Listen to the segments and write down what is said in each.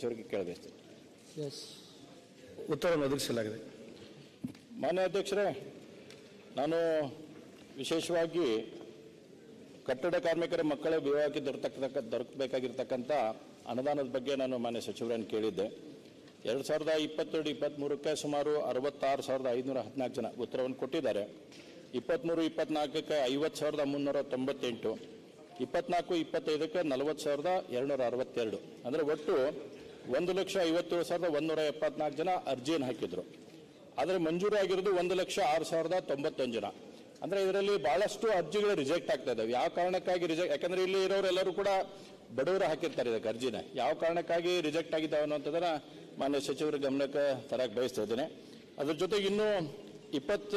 ಕೇಳಬೇಕು ಎಸ್ ಉತ್ತರವನ್ನು ಒದಗಿಸಲಾಗಿದೆ. ಮಾನ್ಯ ಅಧ್ಯಕ್ಷರೇ ನಾನು ವಿಶೇಷವಾಗಿ ಕಟ್ಟಡ ಕಾರ್ಮಿಕರ ಮಕ್ಕಳ ವಿವಾಹಕ್ಕೆ ದೊರತಕ್ಕ ದೊರಕಬೇಕಾಗಿರ್ತಕ್ಕಂಥ ಅನುದಾನದ ಬಗ್ಗೆ ನಾನು ಮಾನ್ಯ ಸಚಿವರನ್ನು ಕೇಳಿದ್ದೆ. ಎರಡು ಸಾವಿರದ ಇಪ್ಪತ್ತೆರಡು ಇಪ್ಪತ್ತ್ಮೂರಕ್ಕೆ ಸುಮಾರು ಅರವತ್ತಾರು ಸಾವಿರದ ಐದುನೂರ ಹದಿನಾಲ್ಕು ಜನ ಉತ್ತರವನ್ನು ಕೊಟ್ಟಿದ್ದಾರೆ. ಇಪ್ಪತ್ತ್ಮೂರು ಇಪ್ಪತ್ನಾಲ್ಕಕ್ಕೆ ಐವತ್ತು ಸಾವಿರದ ಮುನ್ನೂರ ತೊಂಬತ್ತೆಂಟು. ಇಪ್ಪತ್ನಾಲ್ಕು ಇಪ್ಪತ್ತೈದಕ್ಕೆ ನಲವತ್ತು ಸಾವಿರದ ಎರಡುನೂರ ಅರವತ್ತೆರಡು. ಅಂದರೆ ಒಟ್ಟು ಒಂದು ಲಕ್ಷ ಐವತ್ತೇಳು ಸಾವಿರದ ಒಂದೂರ ಎಪ್ಪತ್ನಾಲ್ಕು ಜನ ಅರ್ಜಿಯನ್ನು ಹಾಕಿದ್ರು. ಆದರೆ ಮಂಜೂರು ಆಗಿರೋದು ಒಂದು ಲಕ್ಷ ಆರು ಸಾವಿರದ ತೊಂಬತ್ತೊಂದು ಜನ. ಅಂದರೆ ಇದರಲ್ಲಿ ಭಾಳಷ್ಟು ಅರ್ಜಿಗಳು ರಿಜೆಕ್ಟ್ ಆಗ್ತಾ ಇದ್ದಾವೆ. ಯಾವ ಕಾರಣಕ್ಕಾಗಿ ರಿಜೆಕ್ಟ್, ಯಾಕಂದರೆ ಇಲ್ಲಿ ಇರೋರೆಲ್ಲರೂ ಕೂಡ ಬಡವರು ಹಾಕಿರ್ತಾರೆ ಇದಕ್ಕೆ ಅರ್ಜಿನ. ಯಾವ ಕಾರಣಕ್ಕಾಗಿ ರಿಜೆಕ್ಟ್ ಆಗಿದ್ದಾವೆ ಅನ್ನೋಂಥದ್ದನ್ನು ಮಾನ್ಯ ಸಚಿವರ ಗಮನಕ್ಕೆ ತರಕ್ಕೆ ಬಯಸ್ತಾ ಇದ್ದೇನೆ. ಅದ್ರ ಜೊತೆಗೆ ಇನ್ನೂ ಇಪ್ಪತ್ತ,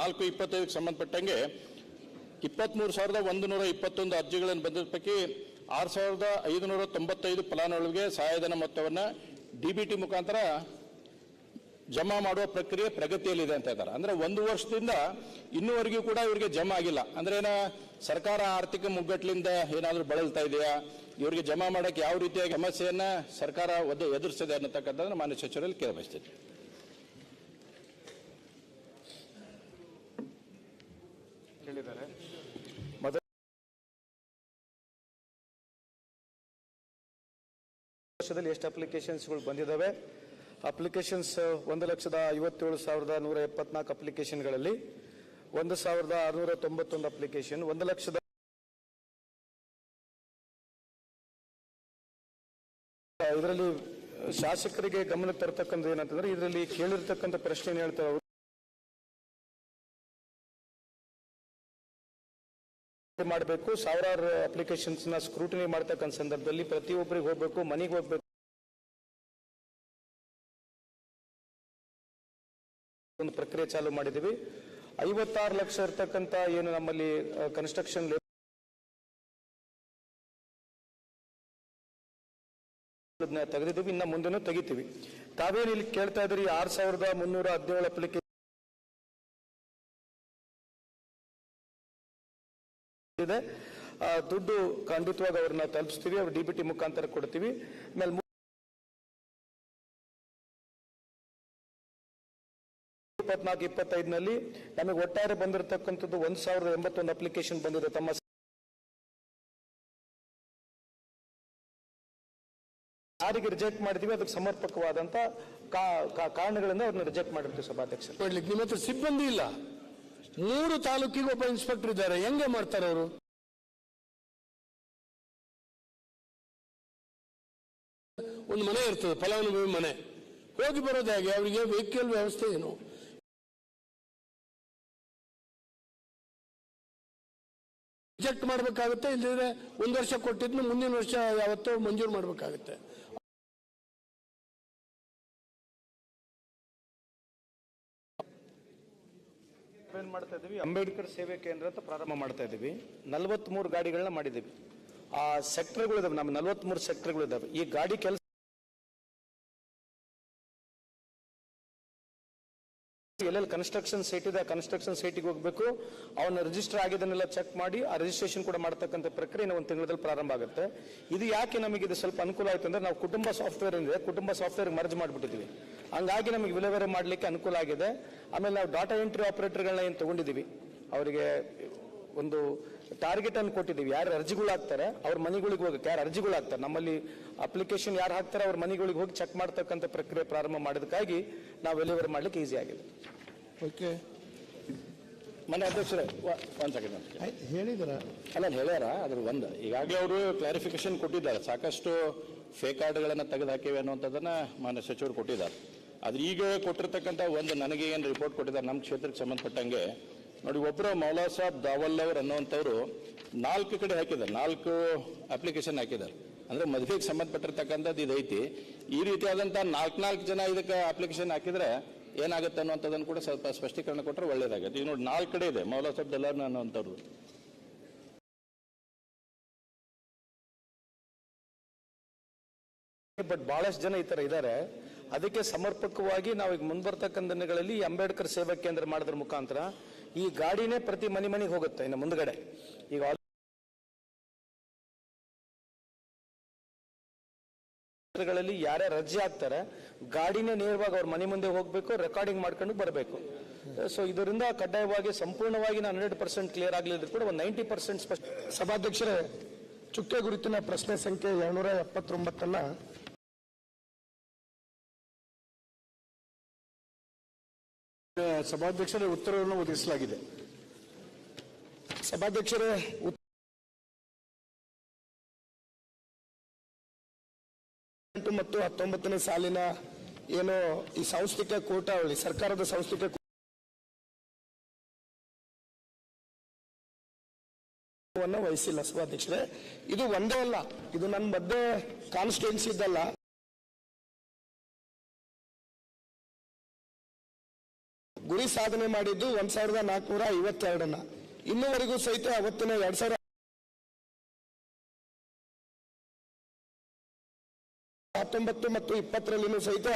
ನಾಲ್ಕು, ಇಪ್ಪತ್ತೈದಕ್ಕೆ ಸಂಬಂಧಪಟ್ಟಂಗೆ ಇಪ್ಪತ್ತ್ಮೂರು ಸಾವಿರದ ಒಂದು ನೂರ ಇಪ್ಪತ್ತೊಂದು ಅರ್ಜಿಗಳನ್ನು ಬಂದಿದ್ದ ಪೈಕಿ ಆರು ಸಾವಿರದ ಐದುನೂರ ತೊಂಬತ್ತೈದು ಫಲಾನುಭವಿಗೆ ಸಹಾಯಧನ ಮೊತ್ತವನ್ನು ಡಿ ಬಿ ಟಿ ಮುಖಾಂತರ ಜಮಾ ಮಾಡುವ ಪ್ರಕ್ರಿಯೆ ಪ್ರಗತಿಯಲ್ಲಿದೆ ಅಂತ ಇದ್ದಾರೆ. ಅಂದರೆ ಒಂದು ವರ್ಷದಿಂದ ಇನ್ನೂವರೆಗೂ ಕೂಡ ಇವರಿಗೆ ಜಮಾ ಆಗಿಲ್ಲ. ಅಂದ್ರೆ ಏನ, ಸರ್ಕಾರ ಆರ್ಥಿಕ ಮುಗ್ಗಟ್ಟಲಿಂದ ಏನಾದರೂ ಬಳಲ್ತಾ ಇದೆಯಾ? ಇವರಿಗೆ ಜಮಾ ಮಾಡೋಕ್ಕೆ ಯಾವ ರೀತಿಯ ಸಮಸ್ಯೆಯನ್ನು ಸರ್ಕಾರ ಒದ್ದು ಎದುರಿಸಿದೆ ಅನ್ನತಕ್ಕಂಥದ್ದು ಮಾನ್ಯ ಸಚಿವರಲ್ಲಿ ಕೇಳಬಯಸ್ತೇನೆ. ಹೇಳಿದ್ದಾರೆ ವರ್ಷದಲ್ಲಿ ಎಷ್ಟು ಅಪ್ಲಿಕೇಶನ್ಸ್ಗಳು ಬಂದಿದ್ದಾವೆ ಅಪ್ಲಿಕೇಶನ್ಸ್ ಒಂದು ಲಕ್ಷದ ಐವತ್ತೇಳು ಸಾವಿರದ ನೂರ ಎಪ್ಪತ್ನಾಲ್ಕು ಅಪ್ಲಿಕೇಶನ್ಗಳಲ್ಲಿ ಒಂದು ಸಾವಿರದ ಆರುನೂರ ತೊಂಬತ್ತೊಂದು ಅಪ್ಲಿಕೇಶನ್ ಒಂದು ಲಕ್ಷದ ಇದರಲ್ಲಿ ಶಾಸಕರಿಗೆ ಗಮನಕ್ಕೆ ತರತಕ್ಕಂಥ ಏನಂತಂದ್ರೆ ಇದರಲ್ಲಿ ಕೇಳಿರ್ತಕ್ಕಂಥ ಪ್ರಶ್ನೆ ಹೇಳ್ತಾರೆ ಅವರು? ಮಾಡಬೇಕು, ಸಾವಿರಾರು ಅಪ್ಲಿಕೇಶನ್ಸ್ನ ಸ್ಕ್ರೂಟಿನಿ ಮಾಡ್ತಕ್ಕಂಥ ಸಂದರ್ಭದಲ್ಲಿ ಪ್ರತಿಯೊಬ್ಬರಿಗೆ ಹೋಗ್ಬೇಕು, ಮನೆಗೆ ಹೋಗ್ಬೇಕು. ಒಂದು ಪ್ರಕ್ರಿಯೆ ಚಾಲು ಮಾಡಿದ್ದೀವಿ. ಐವತ್ತಾರು ಲಕ್ಷ ಇರ್ತಕ್ಕಂಥ ಏನು ನಮ್ಮಲ್ಲಿ ಕನ್ಸ್ಟ್ರಕ್ಷನ್ ತೆಗೆದಿದ್ದೀವಿ, ಇನ್ನ ಮುಂದೆನೂ ತೆಗಿತೀವಿ. ತಾವೇನು ಇಲ್ಲಿ ಕೇಳ್ತಾ ಇದ್ರಿ ಆರ್ ಸಾವಿರದ ಮುನ್ನೂರ ಹದಿನೇಳು ಅಪ್ಲಿಕೇಶನ್ ಇದೆ. ದುಡ್ಡು ಖಂಡಿತವಾಗಿ ಅವ್ರನ್ನ ತಲುಪಿಸ್ತೀವಿ, ಅವ್ರು ಡಿ ಬಿ ಮುಖಾಂತರ ಕೊಡ್ತೀವಿ. ಆಮೇಲೆ ಇಪ್ಪತ್ನಾಲ್ಕು, ಇಪ್ಪತ್ತೈದನಲ್ಲಿ ನಮಗೆ ಒಟ್ಟಾರೆ ಬಂದಿರತಕ್ಕಂಥದ್ದು ಒಂದು ಸಾವಿರದ ಎಂಬತ್ತೊಂದು ಅಪ್ಲಿಕೇಶನ್ ಬಂದಿದೆ. ತಮ್ಮ ಯಾರಿಗೆ ರಿಜೆಕ್ಟ್ ಮಾಡಿದೀವಿ, ಅದಕ್ಕೆ ಸಮರ್ಪಕವಾದಂತ ಕಾರಣಗಳಿಂದ ಅವ್ರನ್ನ ರಿಜೆಕ್ಟ್ ಮಾಡಿರ್ತೀವಿ ಸಭಾಧ್ಯಕ್ಷರು. ಮಾಡ್ಲಿಕ್ಕೆ ನಿಮ್ಮ ಹತ್ರ ಸಿಬ್ಬಂದಿ ಇಲ್ಲ. ಮೂರು ತಾಲೂಕಿಗೆ ಒಬ್ಬ ಇನ್ಸ್ಪೆಕ್ಟರ್ ಇದ್ದಾರೆ. ಹೆಂಗೆ ಮಾಡ್ತಾರೆ ಅವರು? ಒಂದು ಮನೆ ಇರ್ತದೆ, ಫಲಾನುಭವಿ ಮನೆ. ಹೋಗಿ ಬರೋದು ಹೇಗೆ? ಅವರಿಗೆ ವೆಹಿಕಲ್ ವ್ಯವಸ್ಥೆ ಏನು? ರಿಜೆಕ್ಟ್ ಮಾಡಬೇಕಾಗುತ್ತೆ ಇಲ್ಲದಿದ್ರೆ ಒಂದು ವರ್ಷ ಕೊಟ್ಟಿದ್ನು, ಮುಂದಿನ ವರ್ಷ ಯಾವತ್ತೋ ಮಂಜೂರು ಮಾಡಬೇಕಾಗುತ್ತೆ. ಮಾಡ್ತಾ ಇದೀವಿ ಅಂಬೇಡ್ಕರ್ ಸೇವೆ ಕೇಂದ್ರ ಅಂತ ಪ್ರಾರಂಭ ಮಾಡ್ತಾ ಇದೀವಿ ನಲವತ್ಮೂರು ಗಾಡಿಗಳನ್ನ ಮಾಡಿದೀವಿ ಆ ಸೆಕ್ಟರ್ಗಳು ಇದಾವೆ, ನಮ್ಮ ನಲವತ್ಮೂರು ಸೆಕ್ಟರ್ಗಳು ಇದಾವೆ. ಈ ಗಾಡಿ ಕೆಲಸ ಎಲ್ಲೆಲ್ಲಿ ಕನ್ಸ್ಟ್ರಕ್ಷನ್ ಸೈಟ್ ಇದೆ, ಆ ಕನ್ಸ್ಟ್ರಕ್ಷನ್ ಸೈಟಿಗೆ ಹೋಗಬೇಕು. ಅವನ್ನ ರಿಜಿಸ್ಟರ್ ಆಗಿದ್ದನ್ನೆಲ್ಲ ಚೆಕ್ ಮಾಡಿ, ಆ ರಿಜಿಸ್ಟ್ರೇಷನ್ ಕೂಡ ಮಾಡ್ತಕ್ಕಂಥ ಪ್ರಕ್ರಿಯೆ ಒಂದು ತಿಂಗಳಲ್ಲಿ ಪ್ರಾರಂಭ ಆಗುತ್ತೆ. ಇದು ಯಾಕೆ ನಮಗೆ ಇದು ಸ್ವಲ್ಪ ಅನುಕೂಲ ಆಯ್ತು ಅಂದ್ರೆ ನಾವು ಕುಟುಂಬ ಸಾಫ್ಟ್ವೇರ್ ಇದೆ ಕುಟುಂಬ ಸಾಫ್ಟ್ವೇರ್ ಮರ್ಜ್ ಮಾಡಿಬಿಟ್ಟಿದ್ವಿ ಹಂಗಾಗಿ ನಮಗೆ ವಿಲೇವಾರಿ ಮಾಡಲಿಕ್ಕೆ ಅನುಕೂಲ ಆಗಿದೆ. ಆಮೇಲೆ ನಾವು ಡಾಟಾ ಎಂಟ್ರಿ ಆಪರೇಟರ್ಗಳನ್ನ ಏನು ತಗೊಂಡಿದ್ದೀವಿ? ಅವರಿಗೆ ಒಂದು ಟಾರ್ಗೆಟ್ ಅನ್ನು ಕೊಟ್ಟಿದ್ದೀವಿ. ಯಾರು ಅರ್ಜಿಗಳು ಹಾಕ್ತಾರೆ, ಅವ್ರ ಮನೆಗಳಿಗೆ ಹೋಗಕ್ಕೆ. ಯಾರು ಅರ್ಜಿಗಳು ಹಾಕ್ತಾರೆ? ನಮ್ಮಲ್ಲಿ ಅಪ್ಲಿಕೇಶನ್ ಯಾರು ಹಾಕ್ತಾರೆ, ಅವ್ರ ಮನೆಗಳಿಗೆ ಹೋಗಿ ಚೆಕ್ ಮಾಡ್ತಕ್ಕಂಥ ಪ್ರಕ್ರಿಯೆ ಪ್ರಾರಂಭ ಮಾಡೋದಕ್ಕಾಗಿ ನಾವು ಡೆಲಿವರಿ ಮಾಡ್ಲಿಕ್ಕೆ ಈಸಿ ಆಗಿದೆ. ಓಕೆ. ಮನೆ ಅಧ್ಯಕ್ಷರೇ ಒಂದು ಸೆಕೆಂಡ್ ಹೇಳಿದ್ರ? ಅಲ್ಲ ಹೇಳ್ಯಾರ ಅದ್ರ ಒಂದು. ಈಗಾಗಲೇ ಅವರು ಕ್ಲಾರಿಫಿಕೇಶನ್ ಕೊಟ್ಟಿದ್ದಾರೆ. ಸಾಕಷ್ಟು ಫೇಕ್ ಕಾರ್ಡ್ಗಳನ್ನು ತೆಗೆದು ಹಾಕಿವೆ ಅನ್ನುವಂಥದ್ದನ್ನ ಮಾನ್ಯ ಸಚಿವರು ಕೊಟ್ಟಿದ್ದಾರೆ. ಆದ್ರೆ ಈಗ ಕೊಟ್ಟಿರ್ತಕ್ಕಂಥ ಒಂದು ನನಗೆ ಏನು ರಿಪೋರ್ಟ್ ಕೊಟ್ಟಿದ್ದಾರೆ ನಮ್ಮ ಕ್ಷೇತ್ರಕ್ಕೆ ಸಂಬಂಧಪಟ್ಟಂಗೆ ನೋಡಿ ಒಬ್ಬರು ಮೌಲಾ ಸಾಬ್ ದಾವಲ್ ಅವರು ಅನ್ನುವಂಥವ್ರು ನಾಲ್ಕು ಕಡೆ ಹಾಕಿದ್ದಾರೆ. ನಾಲ್ಕು ಅಪ್ಲಿಕೇಶನ್ ಹಾಕಿದ್ದಾರೆ. ಅಂದ್ರೆ ಮದುವೆಗೆ ಸಂಬಂಧಪಟ್ಟಿರ್ತಕ್ಕಂಥದ್ದು ಇದೈತಿ. ಈ ರೀತಿಯಾದಂಥ ನಾಲ್ಕು ನಾಲ್ಕು ಜನ ಇದಕ್ಕೆ ಅಪ್ಲಿಕೇಶನ್ ಹಾಕಿದ್ರೆ ಏನಾಗುತ್ತೆ ಅನ್ನುವಂಥದ್ದನ್ನು ಕೂಡ ಸ್ವಲ್ಪ ಸ್ಪಷ್ಟೀಕರಣ ಕೊಟ್ಟರೆ ಒಳ್ಳೆಯದಾಗುತ್ತೆ ಈಗ ನೋಡಿ, ನಾಲ್ಕು ಕಡೆ ಇದೆ. ಮೌಲಾ ಸಾಬ್ ದಲ್ಲಾರ್ ಅನ್ನುವಂಥವ್ರು ಬಟ್ ಬಹಳಷ್ಟು ಜನ ಈ ತರ ಇದ್ದಾರೆ. ಅದಕ್ಕೆ ಸಮರ್ಪಕವಾಗಿ ನಾವು ಈಗ ಮುಂಬರ್ತಕ್ಕಂಥ ದಿನಗಳಲ್ಲಿ ಅಂಬೇಡ್ಕರ್ ಸೇವಾ ಕೇಂದ್ರ ಮಾಡೋದ್ರ ಮುಖಾಂತರ ಈ ಗಾಡಿನೇ ಪ್ರತಿ ಮನೆ ಮನೆಗೆ ಹೋಗುತ್ತೆ ಇನ್ನು ಮುಂದ್ಗಡೆ. ಈಗ ಗಳಲ್ಲಿ ಯಾರೇ ರಜೆ ಆಗ್ತಾರೆ ಗಾಡಿನೇ ನೇರವಾಗಿ ಅವ್ರ ಮನೆ ಮುಂದೆ ಹೋಗಬೇಕು ರೆಕಾರ್ಡಿಂಗ್ ಮಾಡ್ಕೊಂಡು ಬರಬೇಕು. ಸೊ ಇದರಿಂದ ಕಡ್ಡಾಯವಾಗಿ ಸಂಪೂರ್ಣವಾಗಿ ನಾನು ಹಂಡ್ರೆಡ್ ಪರ್ಸೆಂಟ್ ಕ್ಲಿಯರ್ ಆಗಲಿದ್ರು ಕೂಡ ಒಂದು ನೈಂಟಿ ಪರ್ಸೆಂಟ್ ಸ್ಪಷ್ಟ ಸಭಾಧ್ಯಕ್ಷರೇ, ಚುಕ್ಕೆ ಗುರುತಿನ ಪ್ರಶ್ನೆ ಸಂಖ್ಯೆ ಎರಡ್ನೂರ ಎಪ್ಪತ್ತೊಂಬತ್ತನ್ನ ಸಭಾಧ್ಯಕ್ಷರ, ಉತ್ತರವನ್ನು ಒದಗಿಸಲಾಗಿದೆ. ಸಭಾಧ್ಯಕ್ಷರೇ ಮತ್ತು ಹತ್ತೊಂಬತ್ತನೇ ಸಾಲಿನ ಏನು ಈ ಸಾಂಸ್ಥಿಕ ಕೋಟಾವಳಿ ಸರ್ಕಾರದ ಸಾಂಸ್ಥಿಕ ವಹಿಸಿಲ್ಲ ಸಭಾಧ್ಯಕ್ಷರೇ. ಇದು ಒಂದೇ ಅಲ್ಲ, ಇದು ನನ್ನ ಮಧ್ಯೆ ಕಾನ್ಸ್ಟಿಟ್ಯೂನ್ಸಿ ಇದ್ದಲ್ಲ ಗುರಿ ಸಾಧನೆ ಮಾಡಿದ್ದು ಒಂದ್ ಸಾವಿರದ ನಾಲ್ಕುನೂರ ಐವತ್ತೆರಡನ್ನ. ಇನ್ನುವರೆಗೂ ಸಹಿತ ಅವತ್ತಿನ ಎರಡ್ ಸಾವಿರ ಹತ್ತೊಂಬತ್ತು ಮತ್ತು ಇಪ್ಪತ್ತರಲ್ಲಿನೂ ಸಹಿತ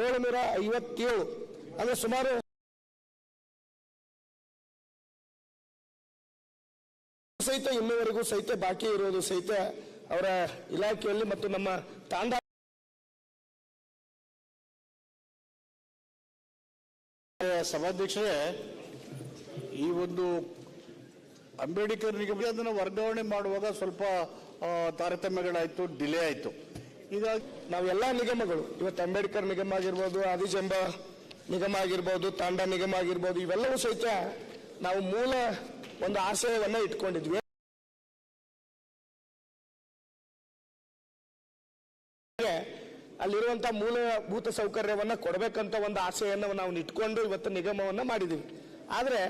ಏಳುನೂರ ಐವತ್ತೇಳು, ಅಂದ್ರೆ ಸುಮಾರು ಸಹಿತ ಇನ್ನುವರೆಗೂ ಸಹಿತ ಬಾಕಿ ಇರೋದು ಸಹಿತ ಅವರ ಇಲಾಖೆಯಲ್ಲಿ ಮತ್ತು ನಮ್ಮ ತಾಂಡ ಸಭಾಧ್ಯಕ್ಷರೇ, ಈ ಒಂದು ಅಂಬೇಡ್ಕರ್ ನಿಗಮ ಅದನ್ನು ವರ್ಗಾವಣೆ ಮಾಡುವಾಗ ಸ್ವಲ್ಪ ತಾರತಮ್ಯಗಳಾಯಿತು ತಾರತಮ್ಯಗಳಾಯ್ತು, ಡಿಲೇ ಆಯ್ತು. ಹೀಗಾಗಿ ನಾವೆಲ್ಲ ನಿಗಮಗಳು, ಇವತ್ತು ಅಂಬೇಡ್ಕರ್ ನಿಗಮ ಆಗಿರ್ಬೋದು, ಆದಿಜಂಬ ನಿಗಮ ಆಗಿರ್ಬೋದು, ತಾಂಡ ನಿಗಮ ಆಗಿರ್ಬೋದು, ಇವೆಲ್ಲವೂ ಸಹಿತ ನಾವು ಮೂಲ ಒಂದು ಆಶಯವನ್ನ ಇಟ್ಕೊಂಡಿದ್ವಿ. ಅಲ್ಲಿರುವಂತ ಮೂಲಭೂತ ಸೌಕರ್ಯವನ್ನ ಕೊಡಬೇಕಂತ ಒಂದು ಆಶೆಯನ್ನು ನಾವು ಇಟ್ಕೊಂಡು ಇವತ್ತು ನಿಗಮವನ್ನ ಮಾಡಿದೀವಿ. ಆದ್ರೆ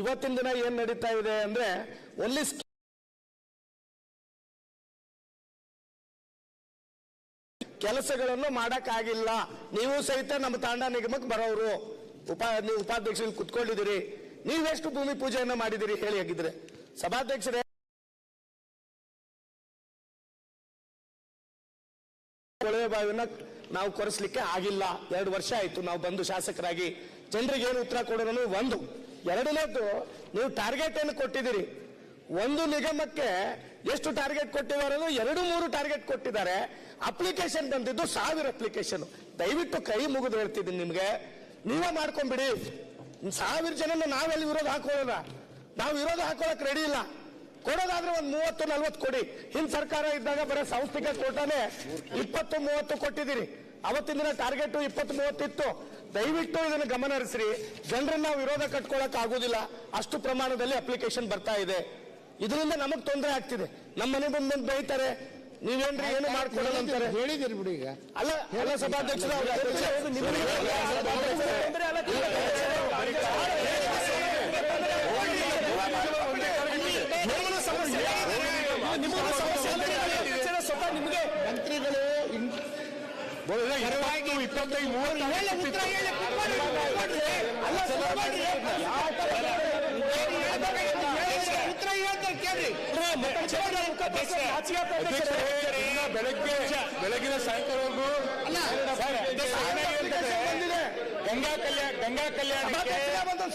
ಇವತ್ತಿನ ದಿನ ಏನ್ ನಡೀತಾ ಇದೆ ಅಂದ್ರೆ ಒನ್ಲಿ ಕೆಲಸಗಳನ್ನು ಮಾಡಕ್ಕಾಗಿಲ್ಲ. ನೀವು ಸಹಿತ ನಮ್ಮ ತಾಂಡ ನಿಗಮಕ್ಕೆ ಬರೋರು. ಉಪಾ, ನೀವು ಉಪಾಧ್ಯಕ್ಷರಲ್ಲಿ ಕುತ್ಕೊಂಡಿದ್ದೀರಿ. ನೀವೆಷ್ಟು ಭೂಮಿ ಪೂಜೆಯನ್ನು ಮಾಡಿದಿರಿ ಹೇಳಿ ಹಾಗಿದ್ರೆ. ಸಭಾಧ್ಯಕ್ಷರೇ. ಕೊಳವೆ ಬಾವಿನ ನಾವು ಕೊರೆಸ್ಲಿಕ್ಕೆ ಆಗಿಲ್ಲ. ಎರಡು ವರ್ಷ ಆಯ್ತು ನಾವು ಬಂದು ಶಾಸಕರಾಗಿ. ಜನರಿಗೆ ಏನು ಉತ್ತರ ಕೊಡೋಣ ಒಂದು. ಎರಡನೇದ್ದು ನೀವು ಟಾರ್ಗೆಟ್ ಏನು ಕೊಟ್ಟಿದ್ದೀರಿ. ಒಂದು ನಿಗಮಕ್ಕೆ ಎಷ್ಟು ಟಾರ್ಗೆಟ್ ಕೊಟ್ಟಿದ್ದಾರೆ ಎರಡು ಮೂರು ಟಾರ್ಗೆಟ್ ಕೊಟ್ಟಿದ್ದಾರೆ. ಅಪ್ಲಿಕೇಶನ್ ಬಂದಿದ್ದು ಸಾವಿರ ಅಪ್ಲಿಕೇಶನ್ ದಯವಿಟ್ಟು ಕೈ ಮುಗಿದು ಹೇಳ್ತಿದ್ದೀನಿ ನಿಮಗೆ. ನೀವೇ ಮಾಡ್ಕೊಂಡ್ಬಿಡಿ. ಸಾವಿರ ಜನನ ನಾವೆಲ್ಲಿ ವಿರೋಧ ಹಾಕೊಳ್ಳೋಣ ನಾವು ವಿರೋಧ ಹಾಕೊಳ್ಳಕ್ ರೆಡಿ ಇಲ್ಲ. ಕೊಡೋದಾದ್ರೆ ಒಂದು ಮೂವತ್ತು, ನಲ್ವತ್ತು ಕೊಡಿ. ಹಿಂದ್ ಸರ್ಕಾರ ಇದ್ದಾಗ ಬರೀ ಸಾಂಸ್ಥಿಕ ಕೋಟಾನೇ ಇಪ್ಪತ್ತು, ಮೂವತ್ತು ಕೊಟ್ಟಿದ್ದೀರಿ ಅವತ್ತಿನ ದಿನ ಟಾರ್ಗೆಟ್ ಇಪ್ಪತ್ತು ಮೂವತ್ತಿತ್ತು ದಯವಿಟ್ಟು ಇದನ್ನು ಗಮನ ಹರಿಸ್ರಿ ಜನರನ್ನ ವಿರೋಧ ಕಟ್ಕೊಳಕ್ ಆಗುದಿಲ್ಲ. ಅಷ್ಟು ಪ್ರಮಾಣದಲ್ಲಿ ಅಪ್ಲಿಕೇಶನ್ ಬರ್ತಾ ಇದೆ. ಇದರಿಂದ ನಮಗ್ ತೊಂದರೆ ಆಗ್ತಿದೆ ನಮ್ಮ ಮನೆ ಬಂದ್ ಬಂದ್ ಬೈತಾರೆ ನೀವೇನ್ರಿ ಏನು ಮಾಡ್ಕೊಡಲ್ಲ ಅಂತಾರೆ ಹೇಳಿದಿರಿ ಬಿಡಿ ಈಗ ಅಲ್ಲ ಎಲ್ಲ ಸಭಾಧ್ಯಕ್ಷರು ಸ್ವತಃ ನಿಮಗೆ ಮಂತ್ರಿಗಳು ಇಪ್ಪತ್ತೈದು ಮೂವತ್ತು ಅಲ್ಲ ಸಭಾಪತಿ, ಯಾವ ತರ ಉತ್ತರ ಹೇಳ್ತಾರೆ ಕೇಳ್ರಿ ಬೆಳಗ್ಗೆ ಬೆಳಗಿನ ಸಾಯಂಕಾಲವರೆಗೂ ಗಂಗಾ ಕಲ್ಯಾಣ ಗಂಗಾ ಕಲ್ಯಾಣಕ್ಕೆ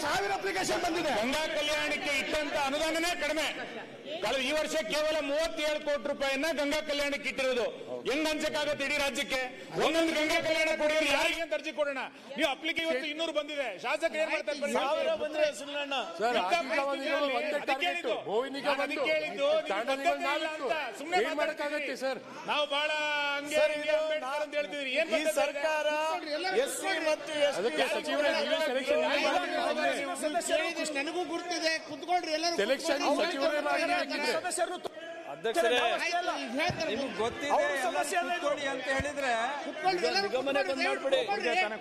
ಸಾವಿರ ಅಪ್ಲಿಕೇಶನ್ ಬಂದಿದೆ. ಗಂಗಾ ಕಲ್ಯಾಣಕ್ಕೆ ಇಟ್ಟಂತ ಅನುದಾನನೇ ಕಡಿಮೆ. ಕಳೆದ ಈ ವರ್ಷ ಕೇವಲ ಮೂವತ್ತೇಳು ಕೋಟಿ ರೂಪಾಯಿಯನ್ನ ಗಂಗಾ ಕಲ್ಯಾಣಕ್ಕೆ ಇಟ್ಟಿರೋದು. ಹೆಂಗ್ ಹಂಚಕ್ಕಾಗತ್ತೆ ಇಡೀ ರಾಜ್ಯಕ್ಕೆ? ಒಂದೊಂದು ಗಂಗಾ ಕಲ್ಯಾಣ ಕೊಡೋರು ಯಾರಿಗೆ ಅಂತ ಅರ್ಜಿ ಕೊಡೋಣ? ನೀವು ಅಪ್ಲಿಕೆ ಇವತ್ತು ಇನ್ನೂರು ಬಂದಿದೆ. ಶಾಸಕರು ಏನ್ ಮಾಡ್ತಾರೆ ಅಂತ. ನಾವು ಬಹಳ ಹಂಗೆ ಅಂತ ಹೇಳ್ತಿದ್ರಿ ಏನ್ ಈ ಸರ್ಕಾರ ಎಸ್ಸಿ ಮತ್ತು ನನಗೂ ಗುರ್ತಿದೆ. ಕುತ್ಕೊಳ್ರಿ ಎಲ್ಲರೂ ಅಧ್ಯಕ್ಷರೇ ನಿಮ್ಗೆ ಗೊತ್ತಿದೆ ಎಲ್ಲ ಕೂತ್ಕೊಳ್ಳಿ ಅಂತ ಹೇಳಿದ್ರೆ ನಿಗಮನೆ ಬಂದ್ ಮಾಡ್ಬಿಡಿ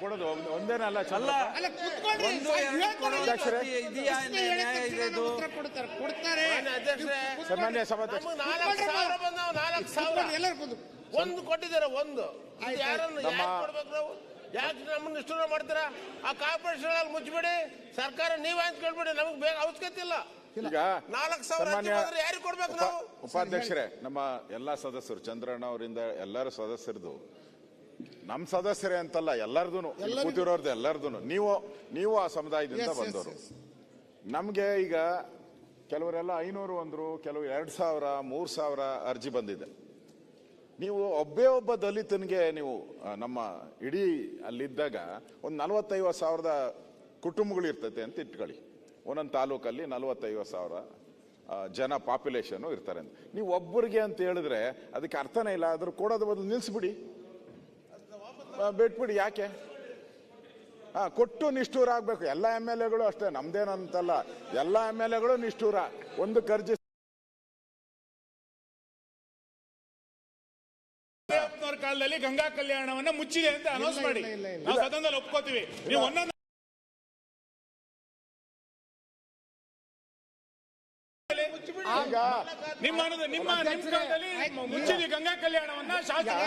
ಕೊಡೋದು ಒಂದೇನಲ್ಲ ಅಲ್ಲ ಒಂದು ಎರಡು ಕೊಡೋದು ಅತಿ ಇದೆಯಾ ನ್ಯಾಯ ಇದೆ ಕೊಡ್ತಾರೆ ಕೊಡ್ತಾರೆ. ಸಾಮಾನ್ಯ ಸಭಾಧ್ಯಕ್ಷ. ನಾಲ್ಕು ಸಾವಿರ ಬಂದಾವ ನಾಲ್ಕು ಸಾವಿರ. ಎಲ್ಲರೂ ಕುಂದು ಒಂದು ಕೊಟ್ಟಿದ್ದಾರೆ ಒಂದು? ಇದು ಯಾರನ್ನು ಯಾಕೆ ಕೊಡ್ಬೇಕು ನಾವು? ಯಾಕೆ ನಮ್ಮನ್ನ ಇಷ್ಟು ಮಾಡ್ತೀರಾ? ಆ ಕಾರ್ಪೊರೇಷನ್ ಮುಚ್ಚಬೇಡಿ. ಸರ್ಕಾರ ನೀವ್ ಅಂತ ಕೇಳ್ಬಿಡಿ ನಮಗೆ ಬೇಗ ಅವಶ್ಯಕತೆ ಇಲ್ಲ. ಈಗ ನಾಲ್ಕು ಸಾವಿರ ಸನ್ಮಾನ್ಯ ಯಾರಿಗೆ ಕೊಡ್ಬೇಕು ನಾವು? ಉಪಾಧ್ಯಕ್ಷರೇ ನಮ್ಮ ಎಲ್ಲಾ ಸದಸ್ಯರು ಚಂದ್ರಣ್ಣ ಅವರಿಂದ ಎಲ್ಲರ ಸದಸ್ಯರದು. ನಮ್ಮ ಸದಸ್ಯರೇ ಅಂತಲ್ಲ ಎಲ್ಲರದು ಕೂತಿರೋರ್ದು ಎಲ್ಲರದು ನೀವು ನೀವು ಆ ಸಮುದಾಯದಿಂದ ಬಂದವರು. ನಮಗೆ ಈಗ ಕೆಲವರೆಲ್ಲ ಐನೂರು ಅಂದ್ರು ಕೆಲವು ಎರಡ್ ಸಾವಿರ ಮೂರ್ ಸಾವಿರ ಅರ್ಜಿ ಬಂದಿದೆ. ನೀವು ಒಬ್ಬೇ ಒಬ್ಬ ದಲಿತನಿಗೆ ನೀವು ನಮ್ಮ ಇಡೀ ಅಲ್ಲಿದ್ದಾಗ ಒಂದು ನಲವತ್ತೈವತ್ತು ಸಾವಿರದ ಕುಟುಂಬಗಳು ಇರ್ತೈತೆ ಅಂತ ಇಟ್ಕೊಳ್ಳಿ. ಒಂದೊಂದು ತಾಲೂಕಲ್ಲಿ ನಲವತ್ತೈವತ್ತು ಸಾವಿರ ಜನ ಪಾಪ್ಯುಲೇಷನ್ ಇರ್ತಾರೆ ಅಂತ. ನೀವು ಒಬ್ಬರಿಗೆ ಅಂತ ಹೇಳಿದ್ರೆ ಅದಕ್ಕೆ ಅರ್ಥನೇ ಇಲ್ಲ ಅದ್ರ ಕೊಡೋದು ಬದಲು ನಿಲ್ಲಿಸ್ಬಿಡಿ ಬಿಟ್ಬಿಡಿ ಯಾಕೆ? ಹಾ ಕೊಟ್ಟು ನಿಷ್ಠೂರ ಆಗ್ಬೇಕು ಎಲ್ಲ ಎಂ ಎಲ್ ಎಗಳು ಅಷ್ಟೇ ನಮ್ದೇನಂತಲ್ಲ. ಎಲ್ಲ ಎಂ ಎಲ್ ಎಗಳು ನಿಷ್ಠೂರ. ಒಂದು ಕರ್ಜಿ ಕಾಲದಲ್ಲಿ ಗಂಗಾ ಕಲ್ಯಾಣವನ್ನ ಮುಚ್ಚಿದೆ ಅಂತ ಅನೌನ್ಸ್ ಮಾಡಿ. ನಾವು ಸದನದಲ್ಲಿ ಒಪ್ಕೋತೀವಿ. ನೀವು ಒಂದೊಂದು ನಿಮ್ಮ ನಿಮ್ಮ ನಿಮ್ಮ ಕಾಲದಲ್ಲಿ ಮುಚ್ಚಿದ್ವಿ ಗಂಗಾ ಕಲ್ಯಾಣವನ್ನ ಶಾಸಕ